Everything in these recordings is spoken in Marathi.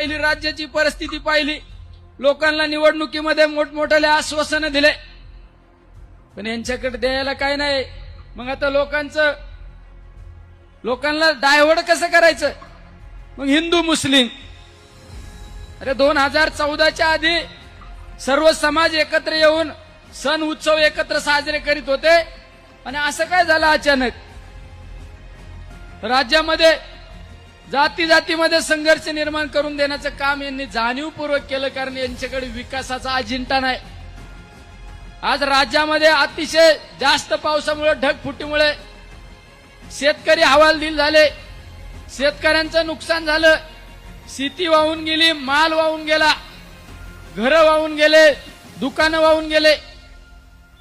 पाहिली राज्याची परिस्थिती पाहिली. लोकांना निवडणुकीमध्ये मोठमोठ्याला आश्वासन दिले. पण यांच्याकडे द्यायला काय नाही. मग आता लोकांचं लोकांना डायव्हर्ट कसं करायचं? मग हिंदू मुस्लिम. अरे दोन हजार चौदाच्या आधी सर्व समाज एकत्र येऊन सण उत्सव एकत्र साजरे करीत होते. आणि असं काय झालं अचानक? राज्यामध्ये जाती जातीमध्ये संघर्ष निर्माण करून देण्याचं काम यांनी जाणीवपूर्वक केलं कारण यांच्याकडे विकासाचा अजिंठा नाही. आज राज्यामध्ये अतिशय जास्त पावसामुळे ढगफुटीमुळे शेतकरी हवालदिल झाले. शेतकऱ्यांचं नुकसान झालं. शेती वाहून गेली माल वाहून गेला घरं वाहून गेले दुकानं वाहून गेले.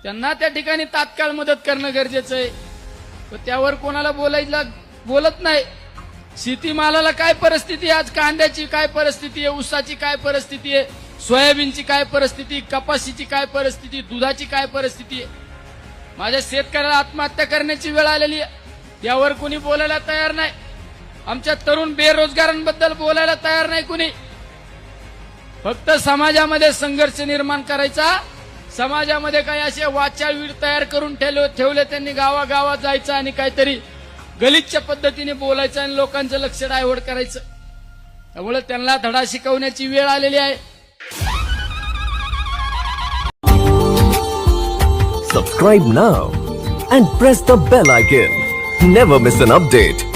त्यांना त्या ठिकाणी तात्काळ मदत करणं गरजेचं आहे. त्यावर कोणाला बोलायला बोलत नाही. शेतीमालाला काय परिस्थिती आहे? आज कांद्याची काय परिस्थिती आहे? ऊसाची काय परिस्थिती आहे? सोयाबीनची काय परिस्थिती कपाशीची काय परिस्थिती दुधाची काय परिस्थिती आहे? माझ्या शेतकऱ्याला आत्महत्या करण्याची वेळ आलेली आहे. यावर कुणी बोलायला तयार नाही. आमच्या तरुण बेरोजगारांबद्दल बोलायला तयार नाही कुणी. फक्त समाजामध्ये संघर्ष निर्माण करायचा. समाजामध्ये काही असे वाचाळवीर तयार करून ठेवले ठेवले त्यांनी गावागावात जायचं आणि काहीतरी गलिच्छ पद्धतीने बोलायचं आणि लोकांचं लक्ष डायव्हर्ट करायचं. त्यामुळे त्यांना धडा शिकवण्याची वेळ आलेली आहे. Subscribe now and press the bell icon never miss an update